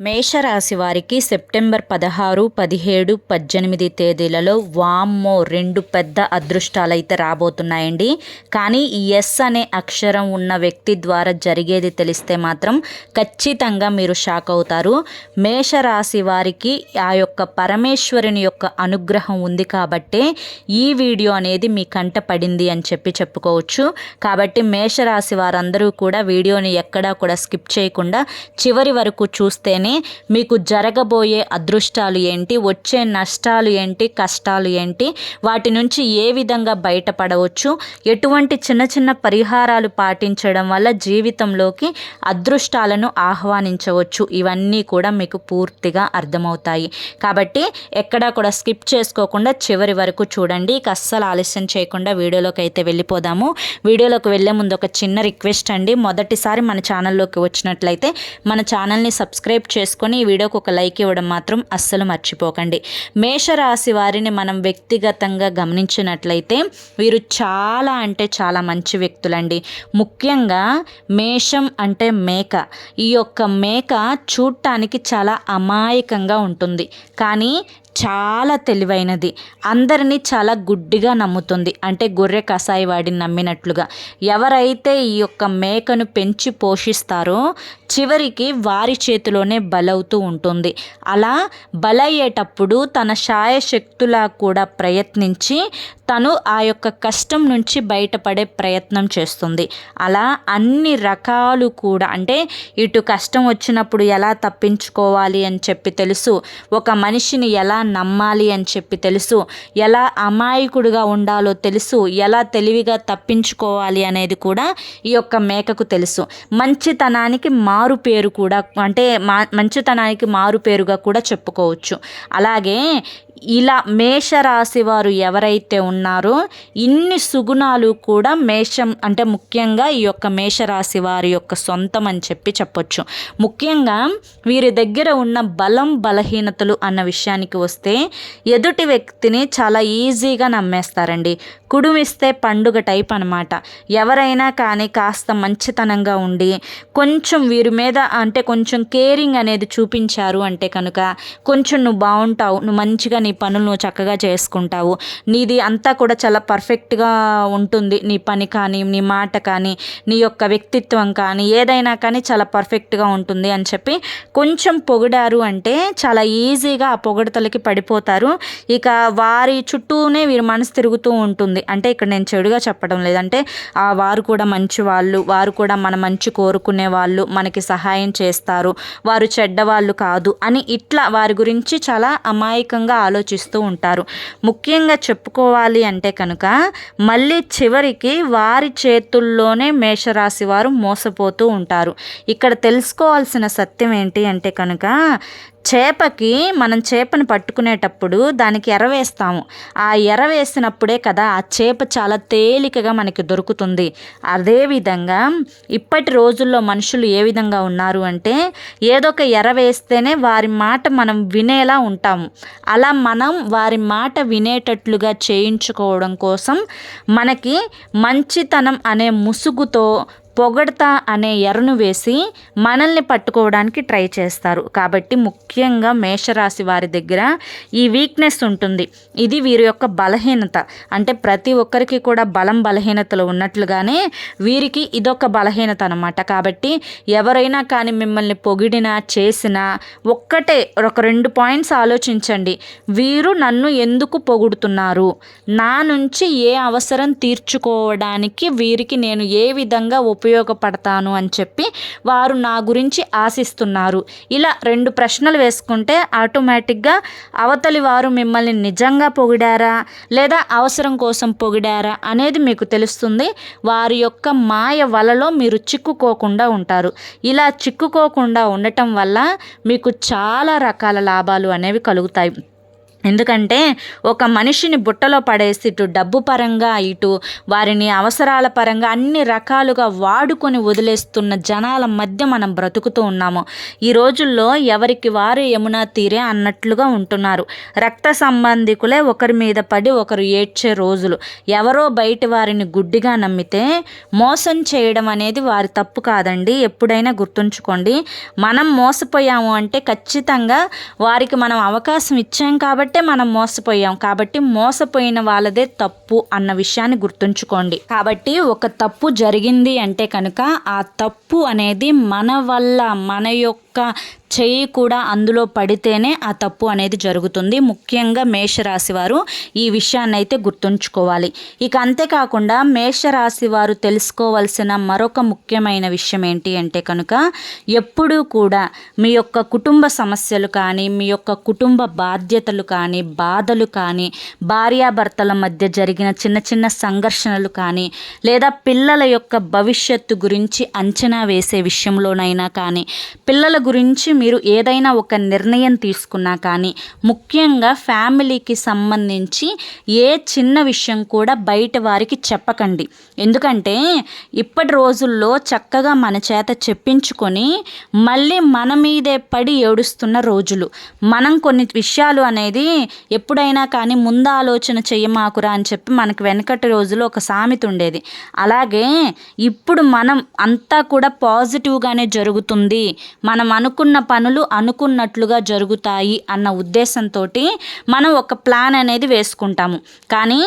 మేషరాశి వారికి సెప్టెంబర్ పదహారు పదిహేడు పద్దెనిమిది తేదీలలో వామ్మో రెండు పెద్ద అదృష్టాలు అయితే రాబోతున్నాయండి. కానీ ఈ ఎస్ అనే అక్షరం ఉన్న వ్యక్తి ద్వారా జరిగేది తెలిస్తే మాత్రం ఖచ్చితంగా మీరు షాక్ అవుతారు. మేషరాశి వారికి ఆ యొక్క పరమేశ్వరుని యొక్క అనుగ్రహం ఉంది కాబట్టే ఈ వీడియో అనేది మీ కంట పడింది అని చెప్పి చెప్పుకోవచ్చు. కాబట్టి మేషరాశి వారందరూ కూడా వీడియోని ఎక్కడా కూడా స్కిప్ చేయకుండా చివరి వరకు చూస్తేనే మీకు జరగబోయే అదృష్టాలు ఏంటి? వచ్చే నష్టాలు ఏంటి? కష్టాలు ఏంటి? వాటి నుంచి ఏ విధంగా బయటపడవచ్చు? ఎటువంటి చిన్న చిన్న పరిహారాలు పాటించడం వల్ల జీవితంలోకి అదృష్టాలను ఆహ్వానించవచ్చు? ఇవన్నీ కూడా మీకు పూర్తిగా అర్థమవుతాయి. కాబట్టి ఎక్కడా కూడా స్కిప్ చేసుకోకుండా చివరి వరకు చూడండి. ఇక అస్సలు ఆలస్యం చేయకుండా వీడియోలోకి అయితే వెళ్ళిపోదాము. వీడియోలోకి వెళ్ళే ముందు ఒక చిన్న రిక్వెస్ట్ అండి. మొదటిసారి మన ఛానల్లోకి వచ్చినట్లయితే మన ఛానల్ని సబ్స్క్రైబ్ చేసుకొని ఈ వీడియోకి ఒక లైక్ ఇవ్వడం మాత్రం అస్సలు మర్చిపోకండి. మేషరాశి వారిని మనం వ్యక్తిగతంగా గమనించినట్లయితే వీరు చాలా అంటే చాలా మంచి వ్యక్తులండి. ముఖ్యంగా మేషం అంటే మేక. ఈ యొక్క మేక చూడటానికి చాలా అమాయకంగా ఉంటుంది. కానీ చాలా తెలివైనది. అందరినీ చాలా గుడ్డిగా నమ్ముతుంది. అంటే గొర్రె కషాయి వాడిని నమ్మినట్లుగా. ఎవరైతే ఈ యొక్క మేకను పెంచి పోషిస్తారో చివరికి వారి చేతిలోనే బలవుతూ ఉంటుంది. అలా బలయ్యేటప్పుడు తన శాయశక్తులా కూడా ప్రయత్నించి తను ఆ యొక్క కష్టం నుంచి బయటపడే ప్రయత్నం చేస్తుంది. అలా అన్ని రకాలు కూడా అంటే ఇటు కష్టం వచ్చినప్పుడు ఎలా తప్పించుకోవాలి అని చెప్పి తెలుసు. ఒక మనిషిని ఎలా నమ్మాలి అని చెప్పి తెలుసు. ఎలా అమాయకుడిగా ఉండాలో తెలుసు. ఎలా తెలివిగా తప్పించుకోవాలి అనేది కూడా ఈ యొక్క మేకకు తెలుసు. మంచితనానికి మారు పేరు కూడా అంటే మా మంచితనానికి మారు పేరుగా కూడా చెప్పుకోవచ్చు. అలాగే ఇలా మేషరాశి వారు ఎవరైతే ఉన్నారో ఇన్ని సుగుణాలు కూడా మేషం అంటే ముఖ్యంగా ఈ యొక్క మేషరాశి వారి యొక్క సొంతం అని చెప్పి చెప్పొచ్చు. ముఖ్యంగా వీరి దగ్గర ఉన్న బలం బలహీనతలు అన్న విషయానికి వస్తే ఎదుటి వ్యక్తిని చాలా ఈజీగా నమ్మేస్తారండి. కుడుమిస్తే పండుగ టైప్ అనమాట ఎవరైనా కానీ కాస్త మంచితనంగా ఉండి కొంచెం వీరి మీద అంటే కొంచెం కేరింగ్ అనేది చూపించారు అంటే కనుక కొంచెం నువ్వు బాగుంటావు నువ్వు మంచిగా నీ పనులు నువ్వు చక్కగా చేసుకుంటావు. నీది అంతా కూడా చాలా పర్ఫెక్ట్గా ఉంటుంది. నీ పని కానీ నీ మాట కానీ నీ యొక్క వ్యక్తిత్వం కానీ ఏదైనా కానీ చాలా పర్ఫెక్ట్గా ఉంటుంది అని చెప్పి కొంచెం పొగిడారు అంటే చాలా ఈజీగా ఆ పొగడతలకి పడిపోతారు. ఇక వారి చుట్టూనే వీరి మనసు తిరుగుతూ ఉంటుంది. అంటే ఇక్కడ నేను చెడుగా చెప్పడం లేదంటే ఆ వారు కూడా మంచి వాళ్ళు వారు కూడా మన మంచి కోరుకునే వాళ్ళు మనకి సహాయం చేస్తారు. వారు చెడ్డవాళ్ళు కాదు అని ఇట్లా వారి గురించి చాలా అమాయకంగా ఆలోచిస్తూ ఉంటారు. ముఖ్యంగా చెప్పుకోవాలి అంటే కనుక మళ్ళీ చివరికి వారి చేతుల్లోనే మేషరాశి వారు మోసపోతూ ఉంటారు. ఇక్కడ తెలుసుకోవాల్సిన సత్యం ఏంటి అంటే కనుక చేపకి మనం చేపను పట్టుకునేటప్పుడు దానికి ఎర వేస్తాము. ఆ ఎర వేసినప్పుడే కదా ఆ చేప చాలా తేలికగా మనకి దొరుకుతుంది. అదేవిధంగా ఇప్పటి రోజుల్లో మనుషులు ఏ విధంగా ఉన్నారు అంటే ఏదో ఒక ఎర వేస్తేనే వారి మాట మనం వినేలా ఉంటాము. అలా మనం వారి మాట వినేటట్లుగా చేయించుకోవడం కోసం మనకి మంచితనం అనే ముసుగుతో పొగడత అనే ఎరను వేసి మనల్ని పట్టుకోవడానికి ట్రై చేస్తారు. కాబట్టి ముఖ్యంగా మేషరాశి వారి దగ్గర ఈ వీక్నెస్ ఉంటుంది. ఇది వీరి యొక్క బలహీనత. అంటే ప్రతి ఒక్కరికి కూడా బలం బలహీనతలు ఉన్నట్లుగానే వీరికి ఇదొక బలహీనత అనమాట కాబట్టి ఎవరైనా కానీ మిమ్మల్ని పొగిడినా చేసినా ఒక్కటే ఒక రెండు పాయింట్స్ ఆలోచించండి. వీరు నన్ను ఎందుకు పొగుడుతున్నారు? నా నుంచి ఏ అవసరం తీర్చుకోవడానికి వీరికి నేను ఏ విధంగా ఉపయోగపడతాను అని చెప్పి వారు నా గురించి ఆశిస్తున్నారు. ఇలా రెండు ప్రశ్నలు వేసుకుంటే ఆటోమేటిక్గా అవతలి వారు మిమ్మల్ని నిజంగా పొగిడారా? లేదా అవసరం కోసం పొగిడారా? అనేది మీకు తెలుస్తుంది. వారి యొక్క మాయ వలలో మీరు చిక్కుకోకుండా ఉంటారు. ఇలా చిక్కుకోకుండా ఉండటం వల్ల మీకు చాలా రకాల లాభాలు అనేవి కలుగుతాయి. ఎందుకంటే ఒక మనిషిని బుట్టలో పడేసి ఇటు డబ్బు పరంగా ఇటు వారిని అవసరాల పరంగా అన్ని రకాలుగా వాడుకొని వదిలేస్తున్న జనాల మధ్య మనం బ్రతుకుతూ ఉన్నాము. ఈ రోజుల్లో ఎవరికి వారు యమునా తీరే అన్నట్లుగా ఉంటున్నారు. రక్త సంబంధికులే ఒకరి మీద పడి ఒకరు ఏడ్చే రోజులు. ఎవరో బయట వారిని గుడ్డిగా నమ్మితే మోసం చేయడం అనేది వారి తప్పు కాదండి. ఎప్పుడైనా గుర్తుంచుకోండి. మనం మోసపోయాము అంటే ఖచ్చితంగా వారికి మనం అవకాశం ఇచ్చాం కాబట్టి కాబట్టే మనం మోసపోయాం. కాబట్టి మోసపోయిన వాళ్ళదే తప్పు అన్న విషయాన్ని గుర్తుంచుకోండి. కాబట్టి ఒక తప్పు జరిగింది అంటే కనుక ఆ తప్పు అనేది మన వల్ల మన యొక్క చెయ్యి కూడా అందులో పడితేనే ఆ తప్పు అనేది జరుగుతుంది. ముఖ్యంగా మేషరాశి వారు ఈ విషయాన్ని అయితే గుర్తుంచుకోవాలి. ఇక అంతేకాకుండా మేషరాశి వారు తెలుసుకోవాల్సిన మరొక ముఖ్యమైన విషయం ఏంటి అంటే కనుక ఎప్పుడూ కూడా మీ యొక్క కుటుంబ సమస్యలు కానీ మీ యొక్క కుటుంబ బాధ్యతలు కానీ బాధలు కానీ భార్యాభర్తల మధ్య జరిగిన చిన్న చిన్న సంఘర్షణలు కానీ లేదా పిల్లల యొక్క భవిష్యత్తు గురించి అంచనా వేసే విషయంలోనైనా కానీ పిల్లల గురించి మీరు ఏదైనా ఒక నిర్ణయం తీసుకున్నా కానీ ముఖ్యంగా ఫ్యామిలీకి సంబంధించి ఏ చిన్న విషయం కూడా బయట వారికి చెప్పకండి. ఎందుకంటే ఇప్పటి రోజుల్లో చక్కగా మన చేత చెప్పించుకొని మళ్ళీ మన మీదే పడి ఏడుస్తున్న రోజులు. మనం కొన్ని విషయాలు అనేది ఎప్పుడైనా కానీ ముందు ఆలోచన చెయ్యమాకురా అని చెప్పి మనకు వెనకటి రోజులు ఒక సామెత ఉండేది. అలాగే ఇప్పుడు మనం అంతా కూడా పాజిటివ్గానే జరుగుతుంది. మనం అనుకున్న పనులు అనుకున్నట్లుగా జరుగుతాయి అన్న ఉద్దేశంతో మనం ఒక ప్లాన్ అనేది వేసుకుంటాము. కానీ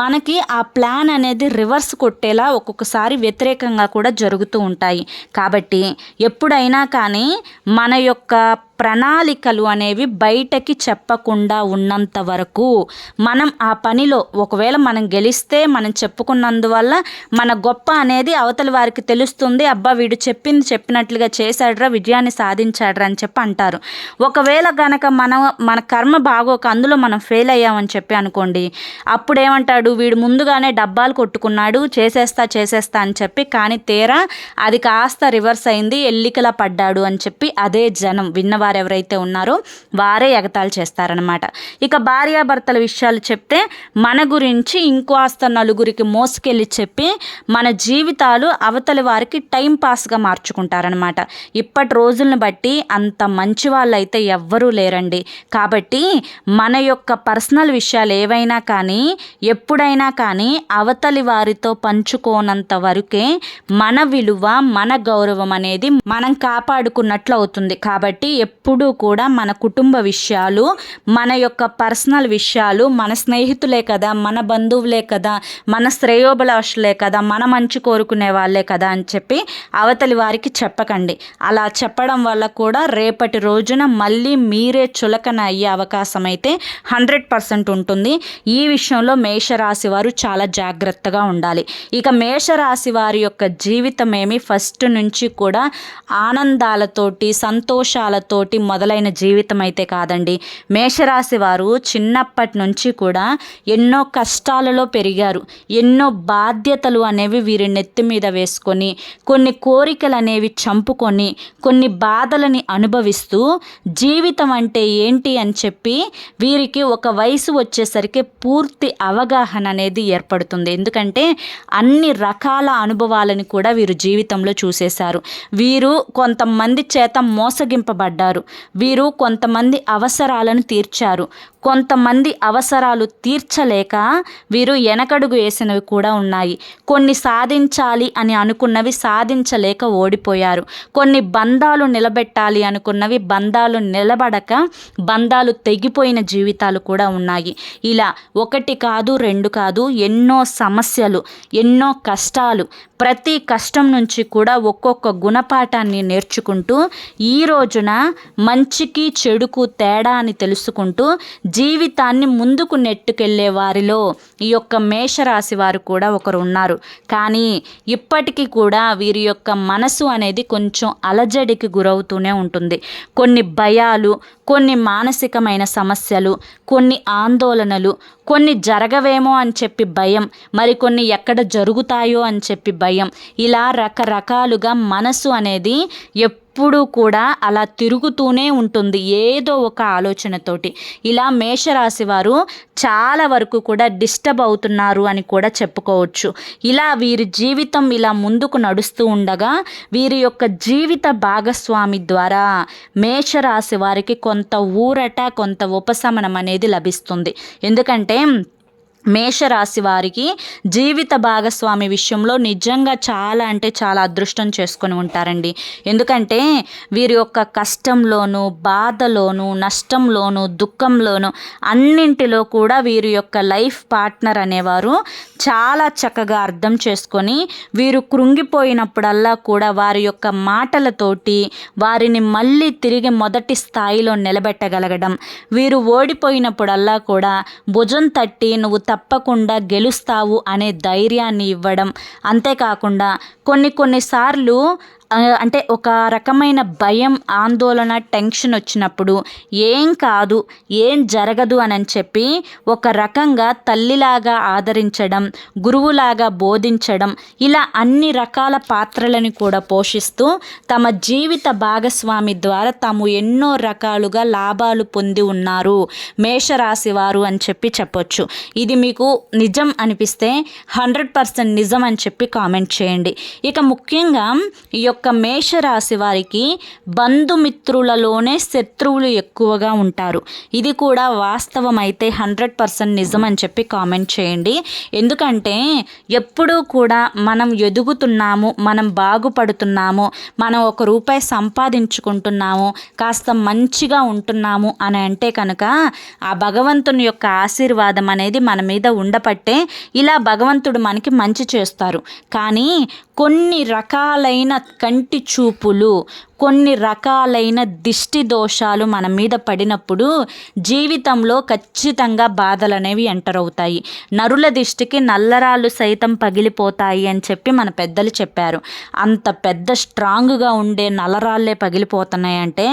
మనకి ఆ ప్లాన్ అనేది రివర్స్ కొట్టేలా ఒక్కొక్కసారి వ్యతిరేకంగా కూడా జరుగుతూ ఉంటాయి. కాబట్టి ఎప్పుడైనా కానీ మన యొక్క ప్రణాళికలు అనేవి బయటకి చెప్పకుండా ఉన్నంత వరకు మనం ఆ పనిలో ఒకవేళ మనం గెలిస్తే మనం చెప్పుకున్నందువల్ల మన గొప్ప అనేది అవతలి వారికి తెలుస్తుంది. అబ్బా వీడు చెప్పింది చెప్పినట్లుగా చేశాడ్రా విజయాన్ని సాధించాడ్రా అని చెప్పి అంటారు. ఒకవేళ గనక మనం మన కర్మ బాగోక అందులో మనం ఫెయిల్ అయ్యామని చెప్పి అనుకోండి అప్పుడు ఏమంటాడు వీడు ముందుగానే డబ్బాలు కొట్టుకున్నాడు చేసేస్తా చేసేస్తా అని చెప్పి కానీ తీరా అది కాస్త రివర్స్ అయింది ఎల్లికలా పడ్డాడు అని చెప్పి అదే జనం విన్నవారు వారు ఎవరైతే ఉన్నారో వారే ఎగతాళి చేస్తారనమాట ఇక భార్యాభర్తల విషయాలు చెప్తే మన గురించి ఇంకోస్త నలుగురికి మోసుకెళ్ళి చెప్పి మన జీవితాలు అవతలి వారికి టైం పాస్గా మార్చుకుంటారనమాట ఇప్పటి రోజులను బట్టి అంత మంచి వాళ్ళు అయితే ఎవ్వరూ లేరండి. కాబట్టి మన యొక్క పర్సనల్ విషయాలు ఏవైనా కానీ ఎప్పుడైనా కానీ అవతలి వారితో పంచుకోనంత వరకే మన విలువ మన గౌరవం అనేది మనం కాపాడుకున్నట్లు అవుతుంది. కాబట్టి ఎప్పుడూ కూడా మన కుటుంబ విషయాలు మన యొక్క పర్సనల్ విషయాలు మన స్నేహితులే కదా మన బంధువులే కదా మన శ్రేయోభిలాషులే కదా మన మంచి కోరుకునే వాళ్ళే కదా అని చెప్పి అవతలి వారికి చెప్పకండి. అలా చెప్పడం వల్ల కూడా రేపటి రోజున మళ్ళీ మీరే చులకన అయ్యే అవకాశం అయితే హండ్రెడ్ పర్సెంట్ ఉంటుంది. ఈ విషయంలో మేషరాశి వారు చాలా జాగ్రత్తగా ఉండాలి. ఇక మేషరాశి వారి యొక్క జీవితం ఏమి ఫస్ట్ నుంచి కూడా ఆనందాలతోటి సంతోషాలతోటి తోటి మొదలైన జీవితం అయితే కాదండి. మేషరాశి వారు చిన్నప్పటి నుంచి కూడా ఎన్నో కష్టాలలో పెరిగారు. ఎన్నో బాధ్యతలు అనేవి వీరి నెత్తి మీద వేసుకొని కొన్ని కోరికలు అనేవి చంపుకొని కొన్ని బాధలని అనుభవిస్తూ జీవితం అంటే ఏంటి అని చెప్పి వీరికి ఒక వయసు వచ్చేసరికి పూర్తి అవగాహన అనేది ఏర్పడుతుంది. ఎందుకంటే అన్ని రకాల అనుభవాలని కూడా వీరు జీవితంలో చూసేశారు. వీరు కొంతమంది చేత మోసగింపబడ్డారు. వీరు కొంతమంది అవసరాలను తీర్చారు. కొంతమంది అవసరాలు తీర్చలేక వీరు వెనకడుగు వేసినవి కూడా ఉన్నాయి. కొన్ని సాధించాలి అని అనుకున్నవి సాధించలేక ఓడిపోయారు. కొన్ని బంధాలు నిలబెట్టాలి అనుకున్నవి బంధాలు నిలబడక బంధాలు తెగిపోయిన జీవితాలు కూడా ఉన్నాయి. ఇలా ఒకటి కాదు రెండు కాదు ఎన్నో సమస్యలు ఎన్నో కష్టాలు ప్రతి కష్టం నుంచి కూడా ఒక్కొక్క గుణపాఠాన్ని నేర్చుకుంటూ ఈ రోజున మంచికి చెడుకు తేడా అని తెలుసుకుంటూ జీవితాన్ని ముందుకు నెట్టుకెళ్ళే వారిలో ఈ యొక్క మేషరాశి వారు కూడా ఒకరు ఉన్నారు. కానీ ఇప్పటికీ కూడా వీరి యొక్క మనసు అనేది కొంచెం అలజడికి గురవుతూనే ఉంటుంది. కొన్ని భయాలు కొన్ని మానసికమైన సమస్యలు కొన్ని ఆందోళనలు కొన్ని జరగవేమో అని చెప్పి భయం మరికొన్ని ఎక్కడ జరుగుతాయో అని చెప్పి భయం. ఇలా రకరకాలుగా మనసు అనేది ఎప్పుడు కూడా అలా తిరుగుతూనే ఉంటుంది ఏదో ఒక ఆలోచనతోటి. ఇలా మేషరాశి వారు చాలా వరకు కూడా డిస్టర్బ్ అవుతున్నారు అని కూడా చెప్పుకోవచ్చు. ఇలా వీరి జీవితం ఇలా ముందుకు నడుస్తూ ఉండగా వీరి యొక్క జీవిత భాగస్వామి ద్వారా మేషరాశి వారికి కొంత ఊరట కొంత ఉపశమనం అనేది లభిస్తుంది. ఎందుకంటే మేషరాశి వారికి జీవిత భాగస్వామి విషయంలో నిజంగా చాలా అంటే చాలా అదృష్టం చేసుకొని ఉంటారండి. ఎందుకంటే వీరి యొక్క కష్టంలోనూ బాధలోనూ నష్టంలోనూ దుఃఖంలోనూ అన్నింటిలో కూడా వీరి యొక్క లైఫ్ పార్ట్నర్ అనేవారు చాలా చక్కగా అర్థం చేసుకొని వీరు కృంగిపోయినప్పుడల్లా కూడా వారి యొక్క మాటలతోటి వారిని మళ్ళీ తిరిగి మొదటి స్థాయిలో నిలబెట్టగలగడం వీరు ఓడిపోయినప్పుడల్లా కూడా భుజం తట్టి నువ్వు తప్పకుండా గెలుస్తావు అనే ధైర్యాన్ని ఇవ్వడం. అంతేకాకుండా కొన్ని కొన్నిసార్లు అంటే ఒక రకమైన భయం ఆందోళన టెన్షన్ వచ్చినప్పుడు ఏం కాదు ఏం జరగదు అని చెప్పి ఒక రకంగా తల్లిలాగా ఆదరించడం గురువులాగా బోధించడం ఇలా అన్ని రకాల పాత్రలను కూడా పోషిస్తూ తమ జీవిత భాగస్వామి ద్వారా తాము ఎన్నో రకాలుగా లాభాలు పొంది ఉన్నారు మేషరాశి వారు అని చెప్పి చెప్పొచ్చు. ఇది మీకు నిజం అనిపిస్తే హండ్రెడ్ పర్సెంట్ నిజం అని చెప్పి కామెంట్ చేయండి. ఇక ముఖ్యంగా ఈ యొక్క యొక్క మేషరాశి వారికి బంధుమిత్రులలోనే శత్రువులు ఎక్కువగా ఉంటారు. ఇది కూడా వాస్తవం అయితే హండ్రెడ్ పర్సెంట్ నిజం అని చెప్పి కామెంట్ చేయండి. ఎందుకంటే ఎప్పుడూ కూడా మనం ఎదుగుతున్నాము మనం బాగుపడుతున్నాము మనం ఒక రూపాయి సంపాదించుకుంటున్నాము కాస్త మంచిగా ఉంటున్నాము అని అంటే కనుక ఆ భగవంతుని యొక్క ఆశీర్వాదం అనేది మన మీద ఉండపట్టే ఇలా భగవంతుడు మనకి మంచి చేస్తారు. కానీ కొన్ని రకాలైన కంటి చూపులు కొన్ని రకాలైన దిష్టి దోషాలు మన మీద పడినప్పుడు జీవితంలో ఖచ్చితంగా బాధలు అనేవి ఎంటర్ అవుతాయి. నరుల దిష్టికి నల్లరాళ్ళు సైతం పగిలిపోతాయి అని చెప్పి మన పెద్దలు చెప్పారు. అంత పెద్ద స్ట్రాంగ్గా ఉండే నల్లరాళ్ళే పగిలిపోతున్నాయి అంటే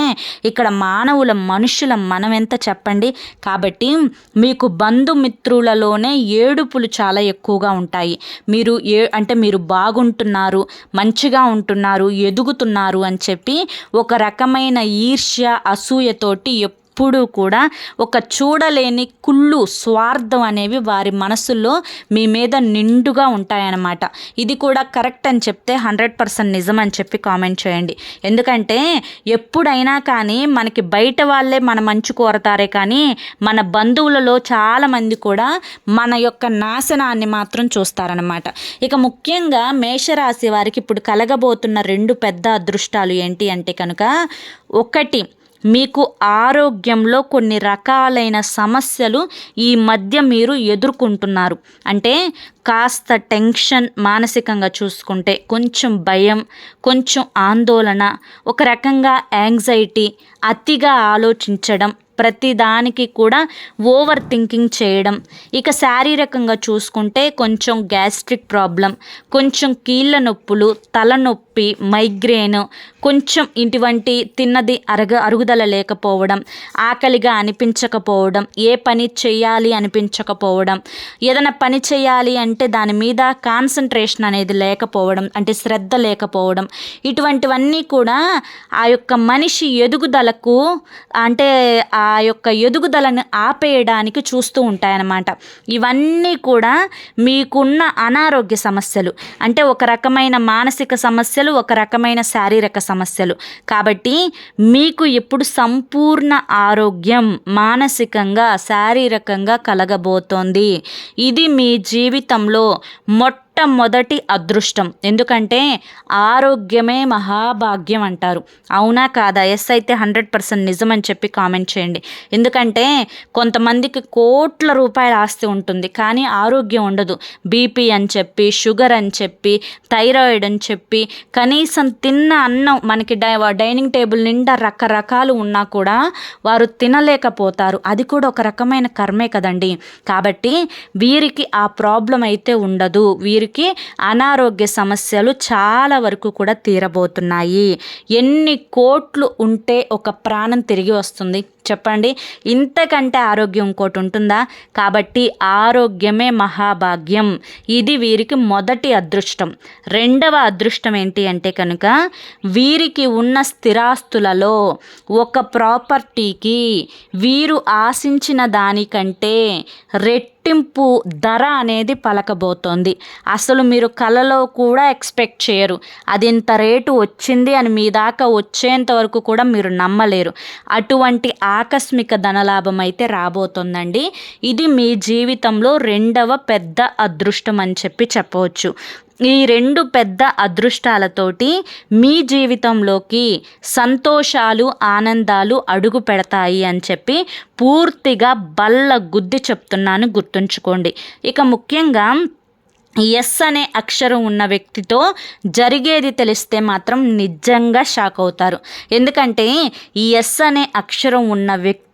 ఇక్కడ మానవుల మనుషుల మనం ఎంత చెప్పండి? కాబట్టి మీకు బంధుమిత్రులలోనే ఏడుపులు చాలా ఎక్కువగా ఉంటాయి. మీరు ఏ అంటే మీరు బాగుంటున్నారు మంచిగా ఉంటున్నారు ఎదుగుతున్నారు అని చెప్పి ఒక రకమైన ఈర్ష్య అసూయతోటి ఎప్పుడూ కూడా ఒక చూడలేని కుళ్ళు స్వార్థం అనేవి వారి మనసుల్లో మీ మీద నిండుగా ఉంటాయన్నమాట. ఇది కూడా కరెక్ట్ అని చెప్తే హండ్రెడ్ పర్సెంట్ నిజం అని చెప్పి కామెంట్ చేయండి. ఎందుకంటే ఎప్పుడైనా కానీ మనకి బయట వాళ్ళే మన మంచు కోరతారే కానీ మన బంధువులలో చాలామంది కూడా మన యొక్క నాశనాన్ని మాత్రం చూస్తారనమాట ఇక ముఖ్యంగా మేషరాశి వారికి ఇప్పుడు కలగబోతున్న రెండు పెద్ద అదృష్టాలు ఏంటి అంటే కనుక ఒకటి మీకు ఆరోగ్యంలో కొన్ని రకాలైన సమస్యలు ఈ మధ్య మీరు ఎదుర్కొంటున్నారు. అంటే కాస్త టెన్షన్ మానసికంగా చూసుకుంటే కొంచెం భయం కొంచెం ఆందోళన ఒక రకంగా యాంగ్జైటీ అతిగా ఆలోచించడం ప్రతిదానికి కూడా ఓవర్ థింకింగ్ చేయడం. ఇక శారీరకంగా చూసుకుంటే కొంచెం గ్యాస్ట్రిక్ ప్రాబ్లం కొంచెం కీళ్ళ నొప్పులు తలనొప్పి మైగ్రేన్ కొంచెం ఇటువంటి తిన్నది అరగ అరుగుదల లేకపోవడం ఆకలిగా అనిపించకపోవడం ఏ పని చేయాలి అనిపించకపోవడం ఏదైనా పని చేయాలి అంటే దాని మీద కాన్సన్ట్రేషన్ అనేది లేకపోవడం అంటే శ్రద్ధ లేకపోవడం ఇటువంటివన్నీ కూడా ఆ యొక్క మనిషి ఎదుగుదలకు అంటే ఆ ఆ యొక్క ఎదుగుదలను ఆపేయడానికి చూస్తూ ఉంటాయన్నమాట. ఇవన్నీ కూడా మీకున్న అనారోగ్య సమస్యలు. అంటే ఒక రకమైన మానసిక సమస్యలు ఒక రకమైన శారీరక సమస్యలు. కాబట్టి మీకు ఇప్పుడు సంపూర్ణ ఆరోగ్యం మానసికంగా శారీరకంగా కలగబోతోంది. ఇది మీ జీవితంలో మొట్ట మొట్టమొదటి అదృష్టం. ఎందుకంటే ఆరోగ్యమే మహాభాగ్యం అంటారు. అవునా కాదా? ఎస్ అయితే హండ్రెడ్ పర్సెంట్ నిజం అని చెప్పి కామెంట్ చేయండి. ఎందుకంటే కొంతమందికి కోట్ల రూపాయల ఆస్తి ఉంటుంది. కానీ ఆరోగ్యం ఉండదు. బీపీ అని చెప్పి షుగర్ అని చెప్పి థైరాయిడ్ అని చెప్పి కనీసం తిన్న అన్నం మనకి డై డైనింగ్ టేబుల్ నిండా రకరకాలు ఉన్నా కూడా వారు తినలేకపోతారు. అది కూడా ఒక రకమైన కర్మే కదండి. కాబట్టి వీరికి ఆ ప్రాబ్లం అయితే ఉండదు. వీరి వీరికి అనారోగ్య సమస్యలు చాలా వరకు కూడా తీరబోతున్నాయి. ఎన్ని కోట్లు ఉంటే ఒక ప్రాణం తిరిగి వస్తుంది. చెప్పండి. ఇంతకంటే ఆరోగ్యం ఇంకోటి ఉంటుందా? కాబట్టి ఆరోగ్యమే మహాభాగ్యం. ఇది వీరికి మొదటి అదృష్టం. రెండవ అదృష్టం ఏంటి అంటే కనుక వీరికి ఉన్న స్థిరాస్తులలో ఒక ప్రాపర్టీకి వీరు ఆశించిన దానికంటే రెట్ రెట్టింపు ధర అనేది పలకబోతోంది. అసలు మీరు కలలో కూడా ఎక్స్పెక్ట్ చేయరు. అది ఇంత రేటు వచ్చింది అని మీ దాకా వచ్చేంత వరకు కూడా మీరు నమ్మలేరు. అటువంటి ఆకస్మిక ధనలాభం అయితే రాబోతుందండి. ఇది మీ జీవితంలో రెండవ పెద్ద అదృష్టం అని చెప్పి చెప్పవచ్చు. ఈ రెండు పెద్ద అదృష్టాలతోటి మీ జీవితంలోకి సంతోషాలు ఆనందాలు అడుగు పెడతాయి అని చెప్పి పూర్తిగా బల్ల గుద్ది చెప్తున్నాను గుర్తుంచుకోండి. ఇక ముఖ్యంగా ఎస్ అనే అక్షరం ఉన్న వ్యక్తితో జరిగేది తెలిస్తే మాత్రం నిజంగా షాక్ అవుతారు. ఎందుకంటే ఈ ఎస్ అనే అక్షరం ఉన్న వ్యక్తి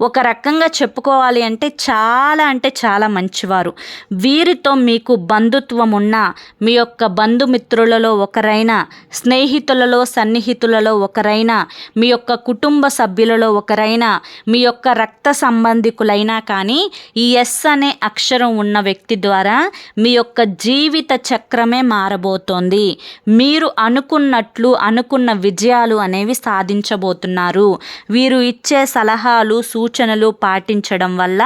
ఒక రకంగా చెప్పుకోవాలి అంటే చాలా అంటే చాలా మంచివారు. వీరితో మీకు బంధుత్వం ఉన్న మీ యొక్క బంధుమిత్రులలో ఒకరైన స్నేహితులలో సన్నిహితులలో ఒకరైన మీ యొక్క కుటుంబ సభ్యులలో ఒకరైన మీ యొక్క రక్త సంబంధికులైనా కానీ ఈ ఎస్ అనే అక్షరం ఉన్న వ్యక్తి ద్వారా మీ యొక్క జీవిత చక్రమే మారబోతోంది. మీరు అనుకున్నట్లు అనుకున్న విజయాలు అనేవి సాధించబోతున్నారు. వీరు ఇచ్చే సలహా సలహాలు సూచనలు పాటించడం వల్ల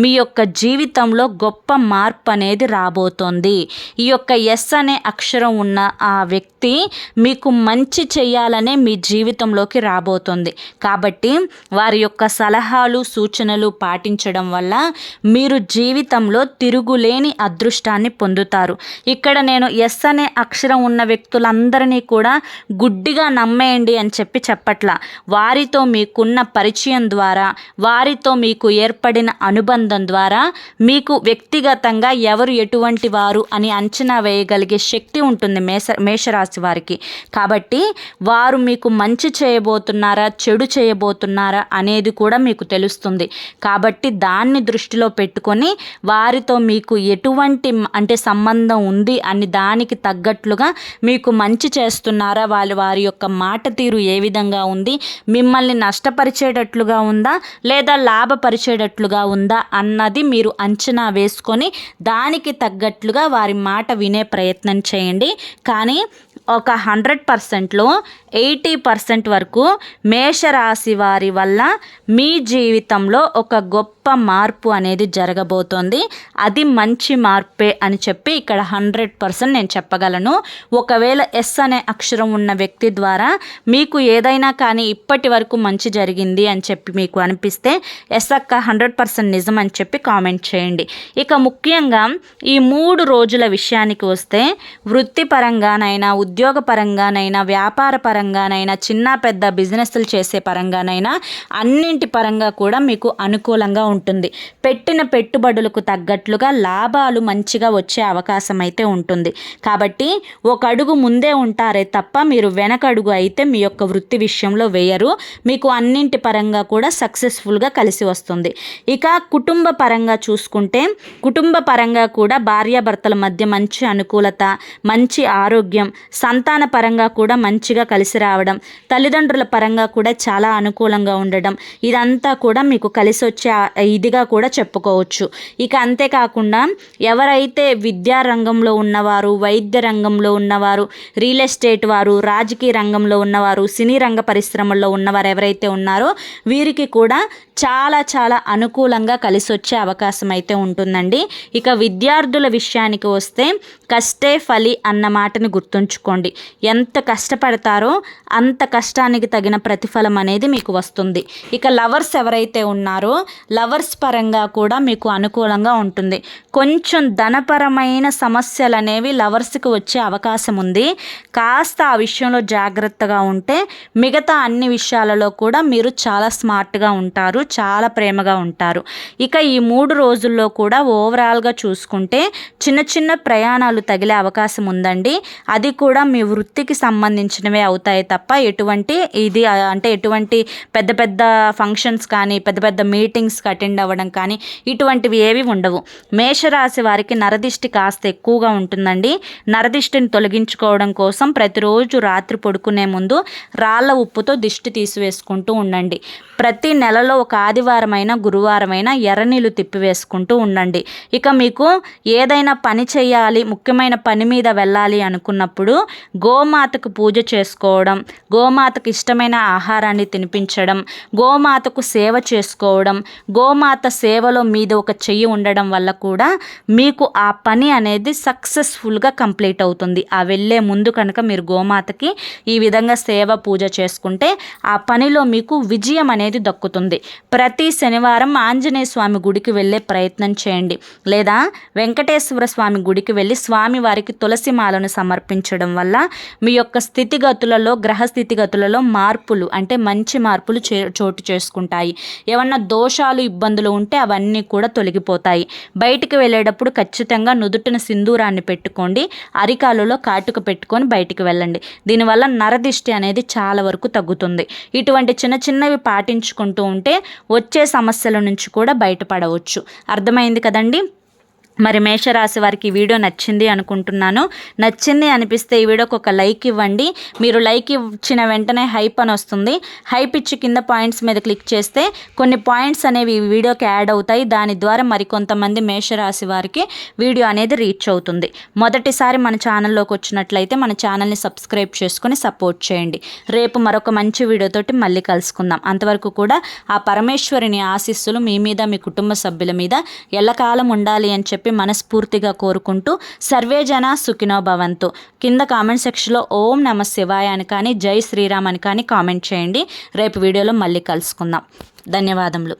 మీ యొక్క జీవితంలో గొప్ప మార్పు అనేది రాబోతోంది. ఈ యొక్క ఎస్ అనే అక్షరం ఉన్న ఆ వ్యక్తి మీకు మంచి చేయాలనే మీ జీవితంలోకి రాబోతోంది. కాబట్టి వారి యొక్క సలహాలు సూచనలు పాటించడం వల్ల మీరు జీవితంలో తిరుగులేని అదృష్టాన్ని పొందుతారు. పొందుతారు ఇక్కడ నేను ఎస్ అనే అక్షరం ఉన్న వ్యక్తులందరినీ కూడా గుడ్డిగా నమ్మేయండి అని చెప్పి చెప్పట్లా. వారితో మీకున్న పరిచయం ద్వారా వారితో మీకు ఏర్పడిన అనుబంధం ద్వారా మీకు వ్యక్తిగతంగా ఎవరు ఎటువంటి వారు అని అంచనా వేయగలిగే శక్తి ఉంటుంది మేష మేషరాశి వారికి. కాబట్టి వారు మీకు మంచి చేయబోతున్నారా చెడు చేయబోతున్నారా అనేది కూడా మీకు తెలుస్తుంది. కాబట్టి దాన్ని దృష్టిలో పెట్టుకొని వారితో మీకు ఎటువంటి అంటే సంబంధం ఉంది అని దానికి తగ్గట్లుగా మీకు మంచి చేస్తున్నారా వాళ్ళు వారి యొక్క మాట తీరు ఏ విధంగా ఉంది మిమ్మల్ని నష్టపరిచేటట్లుగా ఉంది లేదా లాభపరిచేటట్లుగా ఉందా అన్నది మీరు అంచనా వేసుకొని దానికి తగ్గట్లుగా వారి మాట వినే ప్రయత్నం చేయండి. కానీ ఒక హండ్రెడ్ పర్సెంట్లో ఎయిటీ పర్సెంట్ వరకు మేషరాశి వారి వల్ల మీ జీవితంలో ఒక గొప్ప మార్పు అనేది జరగబోతోంది. అది మంచి మార్పే అని చెప్పి ఇక్కడ హండ్రెడ్ పర్సెంట్ నేను చెప్పగలను. ఒకవేళ ఎస్ అనే అక్షరం ఉన్న వ్యక్తి ద్వారా మీకు ఏదైనా కానీ ఇప్పటి వరకు మంచి జరిగింది అని చెప్పి మీకు అనిపిస్తే ఎస్ అక్క హండ్రెడ్ పర్సెంట్ నిజం అని చెప్పి కామెంట్ చేయండి. ఇక ముఖ్యంగా ఈ మూడు రోజుల విషయానికి వస్తే వృత్తిపరంగానైనా ఉద్యోగ పరంగానైనా వ్యాపార పరంగానైనా చిన్న పెద్ద బిజినెస్లు చేసే పరంగానైనా అన్నింటి పరంగా కూడా మీకు అనుకూలంగా ఉంటుంది. పెట్టిన పెట్టుబడులకు తగ్గట్లుగా లాభాలు మంచిగా వచ్చే అవకాశం అయితే ఉంటుంది. కాబట్టి ఒక అడుగు ముందే ఉంటారే తప్ప మీరు వెనకడుగు అయితే మీ యొక్క వృత్తి విషయంలో వేయరు. మీకు అన్నింటి పరంగా కూడా సక్సెస్ఫుల్గా కలిసి వస్తుంది. ఇక కుటుంబ పరంగా చూసుకుంటే కుటుంబ పరంగా కూడా భార్యాభర్తల మధ్య మంచి అనుకూలత మంచి ఆరోగ్యం సంతాన పరంగా కూడా మంచిగా కలిసి రావడం తల్లిదండ్రుల పరంగా కూడా చాలా అనుకూలంగా ఉండడం ఇదంతా కూడా మీకు కలిసి వచ్చే ఇదిగా కూడా చెప్పుకోవచ్చు. ఇక అంతేకాకుండా ఎవరైతే విద్యా రంగంలో ఉన్నవారు వైద్య రంగంలో ఉన్నవారు రియల్ ఎస్టేట్ వారు రాజకీయ రంగంలో ఉన్నవారు సినీ రంగ పరిశ్రమల్లో ఉన్నవారు ఎవరైతే ఉన్నారో వీరికి కూడా చాలా చాలా అనుకూలంగా కలిసి వచ్చే అవకాశం అయితే ఉంటుందండి. ఇక విద్యార్థుల విషయానికి వస్తే కష్టే ఫలి అన్న మాటని గుర్తుంచుకోండి. ఎంత కష్టపడతారో అంత కష్టానికి తగిన ప్రతిఫలం అనేది మీకు వస్తుంది. ఇక లవర్స్ ఎవరైతే ఉన్నారో లవర్స్ పరంగా కూడా మీకు అనుకూలంగా ఉంటుంది. కొంచెం ధనపరమైన సమస్యలు అనేవి లవర్స్కి వచ్చే అవకాశం ఉంది. కాస్త ఆ విషయంలో జాగ్రత్తగా ఉంటే మిగతా అన్ని విషయాలలో కూడా మీరు చాలా స్మార్ట్గా ఉంటారు చాలా ప్రేమగా ఉంటారు. ఇక ఈ మూడు రోజుల్లో కూడా ఓవరాల్గా చూసుకుంటే చిన్న చిన్న ప్రయాణాలు తగిలే అవకాశం ఉందండి. అది కూడా కూడా మీ వృత్తికి సంబంధించినవే అవుతాయి తప్ప ఎటువంటి ఇది అంటే ఎటువంటి పెద్ద పెద్ద ఫంక్షన్స్ కానీ పెద్ద పెద్ద మీటింగ్స్కి అటెండ్ అవ్వడం కానీ ఇటువంటివి ఏవి ఉండవు. మేషరాశి వారికి నరదిష్టి కాస్త ఎక్కువగా ఉంటుందండి. నరదిష్టిని తొలగించుకోవడం కోసం ప్రతిరోజు రాత్రి పడుకునే ముందు రాళ్ళ ఉప్పుతో దిష్టి తీసివేసుకుంటూ ఉండండి. ప్రతి నెలలో ఒక ఆదివారమైన గురువారమైన ఎర్రనీళ్ళు తిప్పివేసుకుంటూ ఉండండి. ఇక మీకు ఏదైనా పని చేయాలి ముఖ్యమైన పని మీద వెళ్ళాలి అనుకున్నప్పుడు గోమాతకు పూజ చేసుకోవడం గోమాతకు ఇష్టమైన ఆహారాన్ని తినిపించడం గోమాతకు సేవ చేసుకోవడం గోమాత సేవలో మీద ఒక చెయ్యి ఉండడం వల్ల కూడా మీకు ఆ పని అనేది సక్సెస్ఫుల్గా కంప్లీట్ అవుతుంది. ఆ వెళ్ళే ముందు కనుక మీరు గోమాతకి ఈ విధంగా సేవ పూజ చేసుకుంటే ఆ పనిలో మీకు విజయం అనేది దక్కుతుంది. ప్రతి శనివారం ఆంజనేయ స్వామి గుడికి వెళ్ళే ప్రయత్నం చేయండి. లేదా వెంకటేశ్వర స్వామి గుడికి వెళ్ళి స్వామి వారికి తులసి మాలను సమర్పించడం వల్ల మీ యొక్క స్థితిగతులలో గ్రహ స్థితిగతులలో మార్పులు అంటే మంచి మార్పులు చే చోటు చేసుకుంటాయి. ఏమన్నా దోషాలు ఇబ్బందులు ఉంటే అవన్నీ కూడా తొలగిపోతాయి. బయటికి వెళ్ళేటప్పుడు ఖచ్చితంగా నుదుటిన సింధూరాన్ని పెట్టుకోండి. అరికాలులో కాటుక పెట్టుకొని బయటికి వెళ్ళండి. దీనివల్ల నరదిష్టి అనేది చాలా వరకు తగ్గుతుంది. ఇటువంటి చిన్న చిన్నవి పాటించుకుంటూ ఉంటే వచ్చే సమస్యల నుంచి కూడా బయటపడవచ్చు. అర్థమైంది కదండి? మరి మేషరాశి వారికి వీడియో నచ్చింది అనుకుంటున్నాను. నచ్చింది అనిపిస్తే ఈ వీడియోకి ఒక లైక్ ఇవ్వండి. మీరు లైక్ ఇచ్చిన వెంటనే హైప్ అని వస్తుంది. హైప్ ఇచ్చి కింద పాయింట్స్ మీద క్లిక్ చేస్తే కొన్ని పాయింట్స్ అనేవి ఈ వీడియోకి యాడ్ అవుతాయి. దాని ద్వారా మరికొంతమంది మేషరాశి వారికి వీడియో అనేది రీచ్ అవుతుంది. మొదటిసారి మన ఛానల్లోకి వచ్చినట్లయితే మన ఛానల్ని సబ్స్క్రైబ్ చేసుకొని సపోర్ట్ చేయండి. రేపు మరొక మంచి వీడియోతోటి మళ్ళీ కలుసుకుందాం. అంతవరకు కూడా ఆ పరమేశ్వరిని ఆశీస్సులు మీ మీద మీ కుటుంబ సభ్యుల మీద ఎల్లకాలం ఉండాలి అని చెప్పి మనస్ఫూర్తిగా కోరుకుంటూ సర్వే జన సుఖినో భవంతు. కింద కామెంట్ సెక్షన్లో ఓం నమ శివాయ అని కానీ జై శ్రీరామ్ అని కానీ కామెంట్ చేయండి. రేపు వీడియోలో మళ్ళీ కలుసుకుందాం. ధన్యవాదములు.